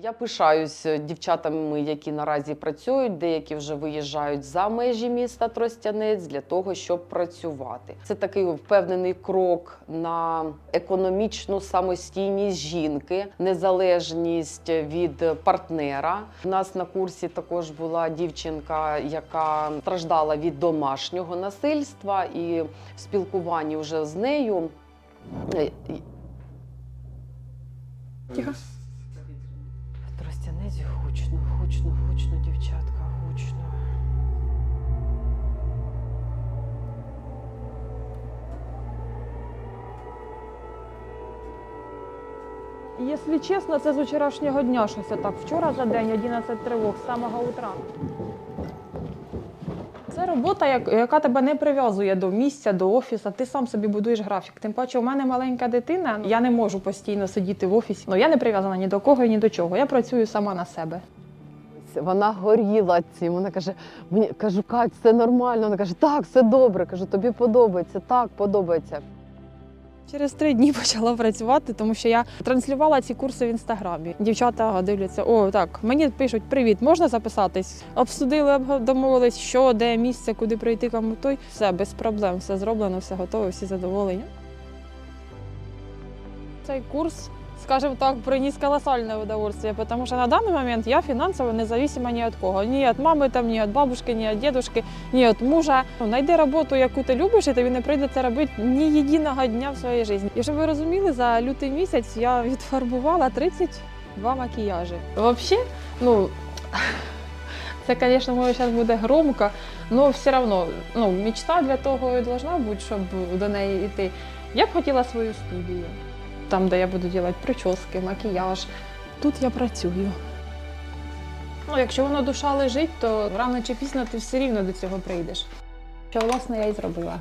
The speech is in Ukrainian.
Я пишаюсь дівчатами, які наразі працюють, деякі вже виїжджають за межі міста Тростянець для того, щоб працювати. Це такий впевнений крок на економічну самостійність жінки, незалежність від партнера. У нас на курсі також була дівчинка, яка страждала від домашнього насильства, і в спілкуванні вже з нею. е, Тихо. Тростянець гучно, гучно, гучно, дівчатка, гучно. Якщо чесно, це з вчорашнього дня щось так. Вчора за день 11 тривог з самого утра. Це робота, яка тебе не прив'язує до місця, до офісу. Ти сам собі будуєш графік. Тим паче, у мене маленька дитина. Я не можу постійно сидіти в офісі. Ну я не прив'язана ні до кого, ні до чого. Я працюю сама на себе. Вона горіла цим. Вона каже: мені кажу, Кать, все нормально. Вона каже, так, все добре. Кажу, тобі подобається, так, подобається. Через три дні почала працювати, тому що я транслювала ці курси в інстаграмі. Дівчата дивляться, о, так, мені пишуть привіт, можна записатись? Обсудили, домовились, що, де місце, куди прийти, кому той. Все без проблем, все зроблено, все готове, всі задоволені. Цей курс, скажімо так, приніс колосальне удовольствие, тому що на даний момент я фінансово независима ні від кого. Ні від мами, там, ні від бабушки, ні від дідушки, ні від мужа. Ну, Найди роботу, яку ти любиш, і тобі не прийдеться робити ні єдиного дня в своїй житті. І щоб ви розуміли, за лютий місяць я відфарбувала 32 макіяжі. Взагалі, ну. Це, звісно, може зараз буде громко, але все одно ну, мечта для того і должна бути, щоб до неї йти. Я б хотіла свою студію, там, де я буду робити прически, макіяж. Тут я працюю. Ну, якщо воно душа лежить, то рано чи пізно ти все рівно до цього прийдеш. Що власне я і зробила.